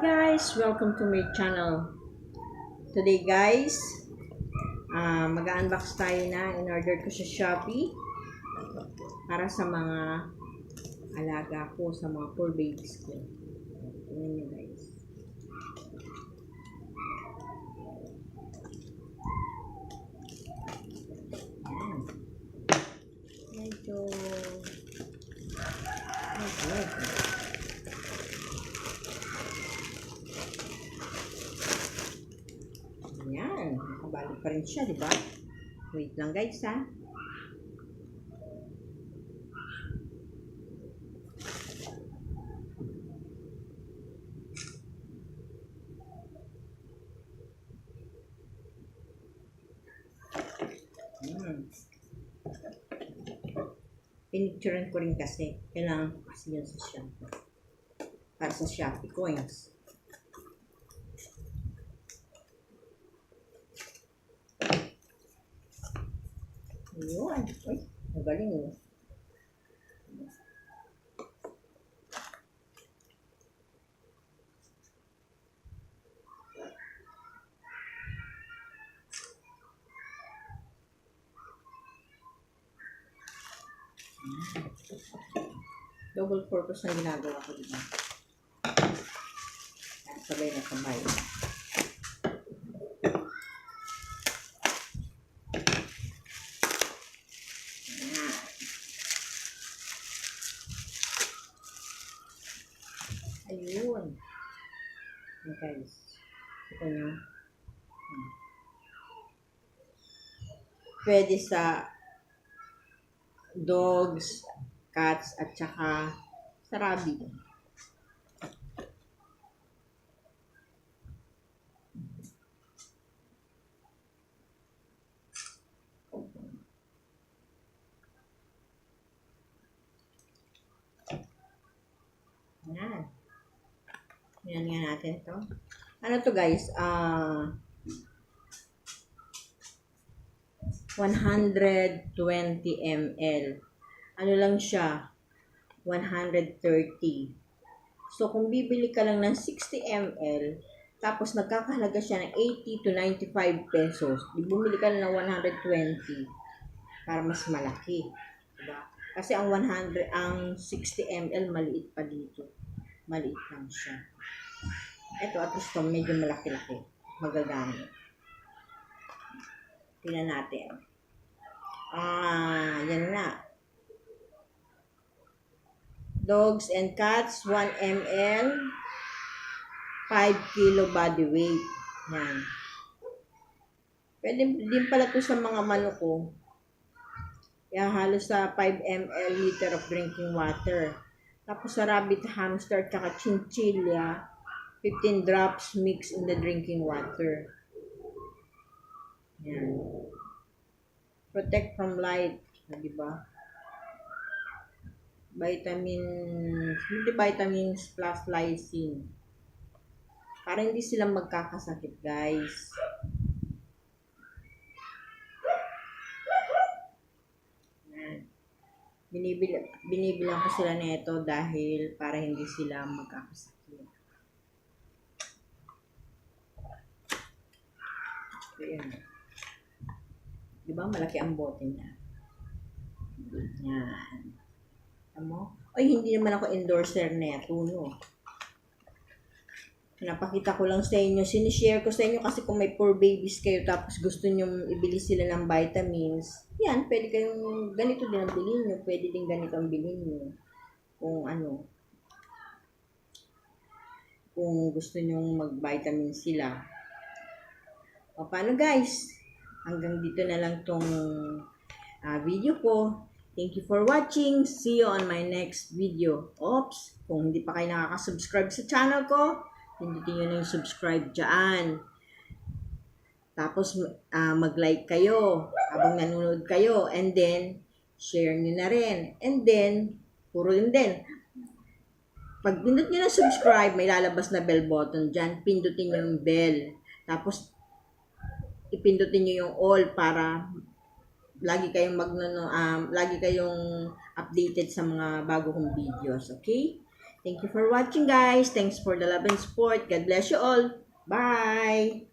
guys! Welcome to my channel. Today guys, ah mag-unbox tayo na in order ko sa Shopee para sa mga alaga ko, sa mga poor babies ko. Tingnan guys. Ayan. Medyo... Medyo... Nakabalik pa rin siya, di ba? Wait lang guys, ha? Hmm. Pinicturean ko rin kasi. Kailangan kasi yun sa Shopee. Para sa Shopee coins. Ayun. Uy, magaling oh. Double purpose na ginagawa ko dito. Sabay na sabay. Ayan. Ayun. Ayan guys. Ito nyo. Pwede sa dogs, cats, at saka sa rabbit. Yan. Yan nga natin to. Ano to guys? Ah... 120 ml. Ano lang siya? 130. So, kung bibili ka lang ng 60 ml, tapos nagkakahalaga siya ng 80 to 95 pesos, bumili ka lang ng 120 para mas malaki. Diba? Kasi ang 100, ang 60 ml, maliit pa dito. Maliit lang siya. Ito, at least to, medyo malaki-laki. Magagamit. Tingnan natin. Ah, yan na. Dogs and cats, 1 ml, 5 kilo body weight. Yan. Pwede din pala to sa mga manok ko. Kaya halos sa 5 ml liter of drinking water. Tapos sa rabbit, hamster, tsaka chinchilla, 15 drops mix in the drinking water. Yan. Protect from light. Ah, Di ba? Vitamin, multivitamins plus lysine. Para hindi sila magkakasakit, guys. Yan. Binibili, binibilang ko sila nito dahil para hindi sila magkakasakit. Ayan. Di malaki ang bote niya? Yan. Alam mo? Ay, hindi naman ako endorser neto, no? Napakita ko lang sa inyo. Sinishare ko sa inyo kasi kung may poor babies kayo tapos gusto nyo ibili sila ng vitamins, yan, pwede kayong, ganito din ang bilhin nyo. Pwede din ganito ang bilhin nyo. Kung ano, kung gusto nyo mag-vitamin sila. O, paano guys? Hanggang dito na lang tong ah, video ko. Thank you for watching. See you on my next video. Oops, kung hindi pa kayo nakaka-subscribe sa channel ko, pindutin nyo na yung subscribe dyan. Tapos, ah, mag-like kayo habang nanonood kayo. And then, share nyo na rin. And then, puro yun din. Pag pindot nyo na subscribe, may lalabas na bell button dyan. Pindutin nyo yung bell. Tapos, ipindutin nyo yung all para lagi kayong magnono um, lagi kayong updated sa mga bago kong videos, okay? Thank you for watching guys. Thanks for the love and support. God bless you all. Bye!